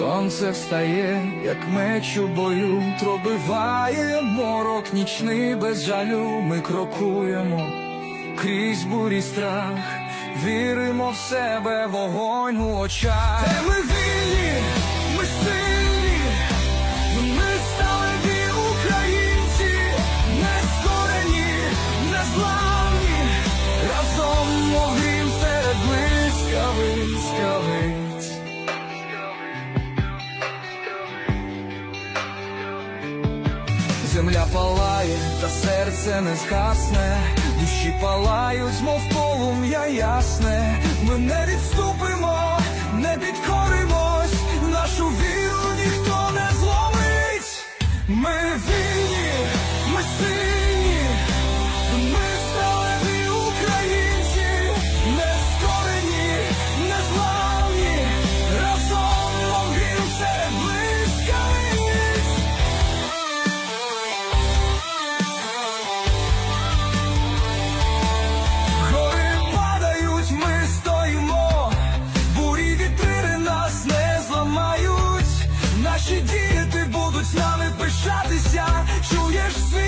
Сонце встає, як меч у бою, пробиває морок нічний без жалю. Ми крокуємо крізь бурі страх, віримо в себе, вогонь у очах. Де ми Земля палає, та серце не згасне, душі палають, мов полум'я ясне. Ми не нами пишатися, чуєш світ.